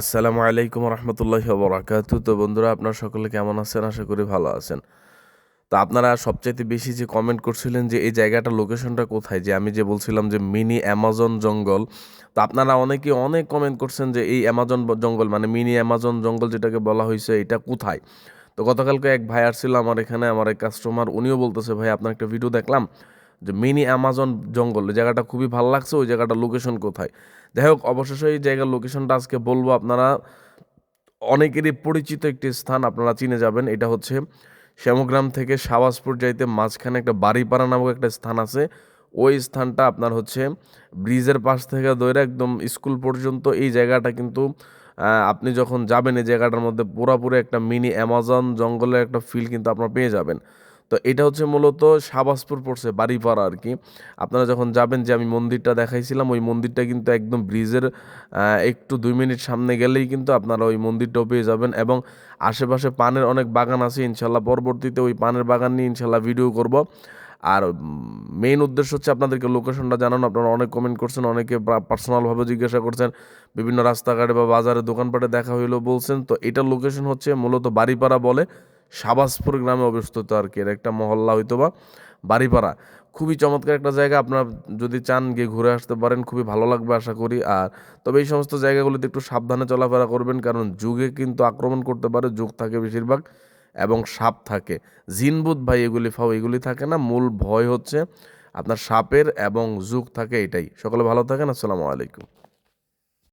আসসালামু আলাইকুম রহমতুল্লাহি বরাকাত তো বন্ধুরা, আপনারা সকলে কেমন আছেন? আশা করি ভালো আছেন। তো আপনারা সবচাইতে বেশি যে কমেন্ট করছিলেন যে, এই জায়গাটা লোকেশনটা কোথায়? যে আমি যে বলছিলাম যে মিনি অ্যামাজন জঙ্গল। তো আপনারা অনেকে অনেক কমেন্ট করছেন যে, এই অ্যামাজন জঙ্গল মানে মিনি অ্যামাজন জঙ্গল যেটাকে বলা হয়েছে, এটা কোথায়? তো গতকালকে এক ভাই আসছিল আমার এখানে, আমার এক কাস্টমার উনিও বলতেছে, ভাই, আপনার একটা ভিডিও দেখলাম। যে মিনি অ্যামাজন জঙ্গল, এই জায়গাটা খুবই ভালো লাগছে, ওই জায়গাটার লোকেশন কোথায়? যাই হোক, অবশেষে এই জায়গার লোকেশনটা আজকে বলব আপনারা, অনেকেরই পরিচিত একটি স্থান আপনারা চিনে যাবেন, এটা হচ্ছে শ্যামগ্রাম থেকে সাবাসপুর যাইতে মাঝখানে একটা বাড়িপাড়া নামক একটা স্থান আছে, ওই স্থানটা আপনার হচ্ছে ব্রিজের পাশ থেকে ধরে একদম স্কুল পর্যন্ত, এই জায়গাটা কিন্তু আপনি যখন যাবেন, এই জায়গাটার মধ্যে পুরোপুরি একটা মিনি অ্যামাজন জঙ্গলের একটা ফিল কিন্তু আপনারা পেয়ে যাবেন। তো এটা হচ্ছে মূলত সাবাসপুর পড়ছে বাড়িপাড়া আর কি। আপনারা যখন যাবেন যে আমি মন্দিরটা দেখাইছিলাম, ওই মন্দিরটা কিন্তু একদম ব্রিজের একটু দুই মিনিট সামনে গেলেই কিন্তু আপনারা ওই মন্দিরটাও পেয়ে যাবেন এবং আশেপাশে পানের অনেক বাগান আছে, ইনশাল্লাহ পরবর্তীতে ওই পানের বাগান নিয়ে ইনশাল্লাহ ভিডিও করব। আর মেইন উদ্দেশ্য হচ্ছে আপনাদেরকে লোকেশনটা জানানো, আপনারা অনেক কমেন্ট করছেন, অনেকে পার্সোনালভাবে জিজ্ঞাসা করছেন, বিভিন্ন রাস্তাঘাটে বা বাজারে দোকানপাটে দেখা হইল বলছেন, তো এটার লোকেশন হচ্ছে মূলত বাড়িপাড়া বলে। সাবাসপুর গ্রামে অবস্থিত আর কি। এর একটা মহল্লা হয়তো বা বাড়িপাড়া। খুবই চমৎকার একটা জায়গা। আপনারা যদি চান গিয়ে ঘুরে আসতে পারেন, খুবই ভালো লাগবে আশা করি। আর তবে এই সমস্ত জায়গাগুলিতে একটু সাবধানে চলাফেরা করবেন, কারণ যুগে কিন্তু আক্রমণ করতে পারে, যুগ থাকে বেশিরভাগ, এবং সাপ থাকে। জিনবুত ভাই এগুলি ফাও, এগুলি থাকে না, মূল ভয় হচ্ছে আপনার সাপের এবং যুগ থাকে এটাই। সকলে ভালো থাকেন, আসসালামু আলাইকুম।